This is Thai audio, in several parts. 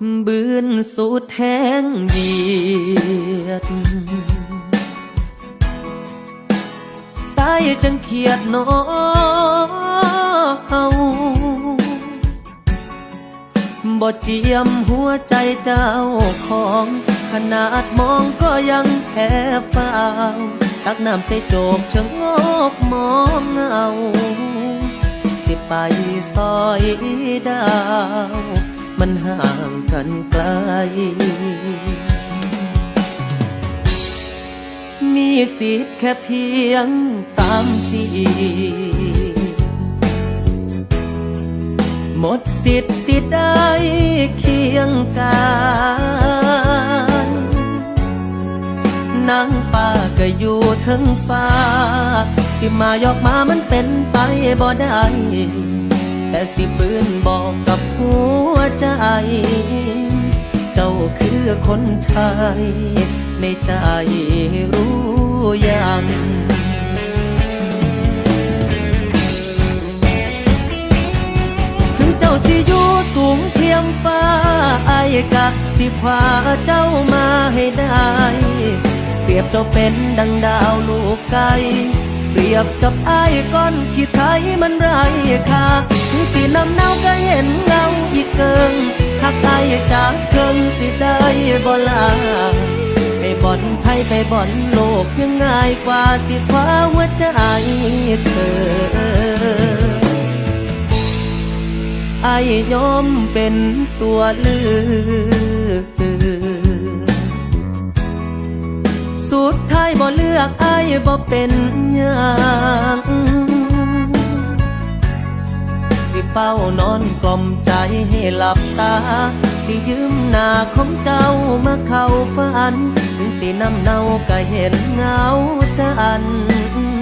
บืนสุดแห้งเดียดตายจังเขียดหนอเฮาบ่เจียมหัวใจเจ้าของ ขนาดมองก็ยังแพ้เฝ้าตักน้ำใส่โจกชะโงกมองเงาสิไปซอยดาว มันห่างกันไกล มีสิทธิ์แค่เพียงตามจีหมดสิทธิ์สิได้เคียงกายนางฟ้าก็อยู่ทั้งฟ้า สิมายอกมามันเป็นไปบ่ได้ แต่สิปืนบอกกับหัวใจ เจ้าคือคนชายในใจรู้ยังถึงเจ้าสิอยู่สูงเทียมฟ้าไอ้กะสิพาเจ้ามาให้ได้ เปรียบเจ้าเป็นดังดาวลูกไก่ เปรียบกับไอ้ก้อนขี้ไทยมันไรค่าถึงสีน้ำเนาก็เห็นเงาอีกเกิงหักไอ้จากเคิงสิได้บ่ลาไปบ่อนไทยไปบ่อนโลกยังง่ายกว่าสิคว้าหัวใจเธอไอ้ยอมเป็นตัวเลือกายบ่เลือกไอ้บ่เป็นหยังสิเฝ้านอนกล่อมใจให้หลับตา สิยืมหน้าของเจ้ามาเข้าฝัน ถึงสีน้ำเน่าก็เห็นเงาจันทร์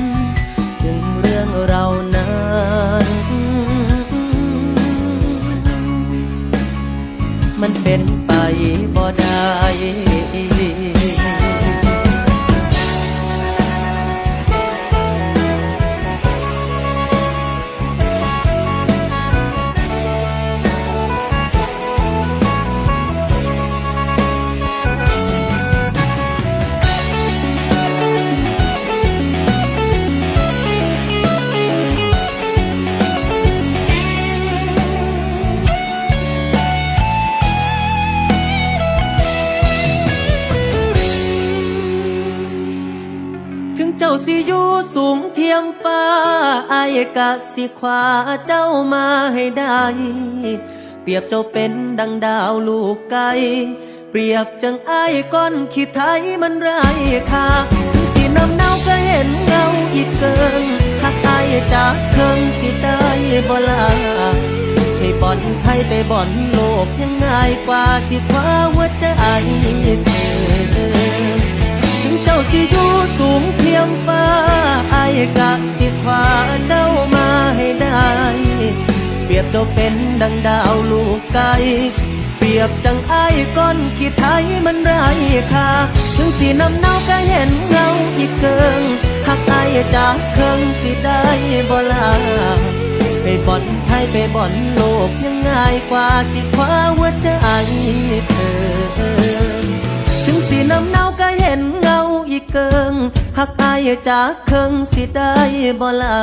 จ้าสิอยู่สูงเทียมฟ้าไอ้ายกะสิขวาเจ้ามาให้ได้ เปรียบเจ้าเป็นดังดาวลูกไก่เปรียบจังไอ้ายก้อนขี้ไทยมันไรค่าถึงสีน้ำเนาก็เห็นเงาอีกเกินหักไอ้ายจากเคิงสิได้บ่ลาให้บ่อนไทยไปบ่อนโลกยังง่ายกว่าสิคว้าหัวใจเธอ จ้าสิอยู่สูงเทียมฟ้าไอ้ายกะสิขวาเจ้ามาให้ได้ เปรียบเจ้าเป็นดังดาวลูกไก่เปรียบจังไอ้ก้อนขี้ไทยมันไรค่าถึงสีน้ำเน่าก็เห็นเงาอีกเกิงหักไอ้จากเคิงสิได้บ่ลาไปบ่อนไทยไปบ่อนโลกยังง่ายกว่าสิคว้าหัวใจเธอ ถึงสีน้ำเน่าก็เห็น เกิงหักอายจากเคิงสิได้บ่ลา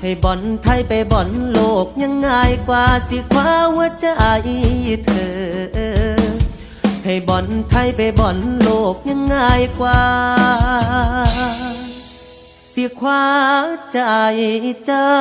ให้บ่อนไทยไปบ่อนโลกยังง่ายกว่าสิคว้าหัวใจเธอ ให้บ่อนไทยไปบ่อนโลกยังง่ายกว่า สิคว้าใจเจ้า